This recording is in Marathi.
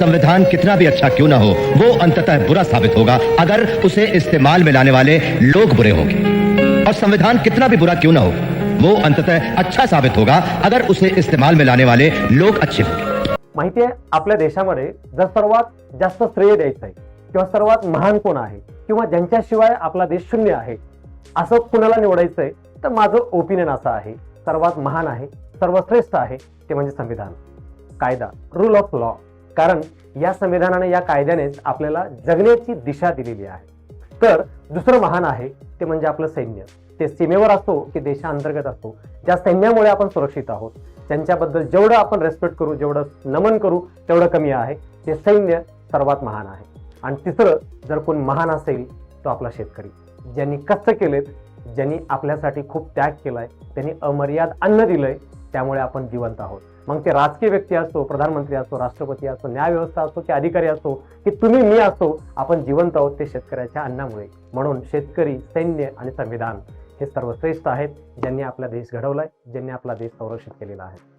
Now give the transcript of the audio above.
संविधान कितना भी अच्छा क्यों ना हो वो अंततः बुरा साबित होगा अगर उसे इस्तेमाल में लाने वाले लोग बुरे होंगे। और संविधान कितना भी बुरा क्यों ना हो वो अंततः अच्छा साबित होगा अगर उसे इस्तेमाल में लाने वाले लोग अच्छे होंगे। माहिती आहे आपल्या देशामध्ये जर सर्वात जास्त श्रेय द्यायचं आहे किंवा सर्वात महान कोण आहे किंवा ज्यांच्याशिवाय आपला देश शून्य आहे असं कुणाला निवडायचं आहे तर माझं ओपिनियन असं आहे सर्वात महान आहे सर्वश्रेष्ठ आहे ते म्हणजे संविधान. कायदा रूल ऑफ लॉ कारण या संविधानाने या कायद्यानेच आपल्याला जगण्याची दिशा दिलेली आहे. तर दुसरं महान आहे ते म्हणजे आपलं सैन्य. ते सीमेवर असतो की देशांतर्गत असतो? ज्या सैन्यामुळे आपण सुरक्षित आहोत त्यांच्याबद्दल जेवढं आपण रेस्पेक्ट करू जेवढं नमन करू तेवढं कमी आहे. ते सैन्य सर्वात महान आहे. आणि तिसरं जर कोण महान असेल तो आपला शेतकरी. ज्यांनी कष्ट केलेत ज्यांनी आपल्यासाठी खूप त्याग केलाय त्यांनी अमर्याद अन्न दिलंय त्यामुळे आपण जिवंत आहोत. मग ते राजकीय व्यक्ती असो प्रधानमंत्री असो राष्ट्रपती असो न्यायव्यवस्था असो की अधिकारी असो की तुम्ही मी असो आपण जिवंत आहोत ते शेतकऱ्याच्या अन्नामुळे. म्हणून शेतकरी सैन्य आणि संविधान हे सर्वश्रेष्ठ आहेत ज्यांनी आपला देश घडवलाय ज्यांनी आपला देश संरक्षित केलेला आहे.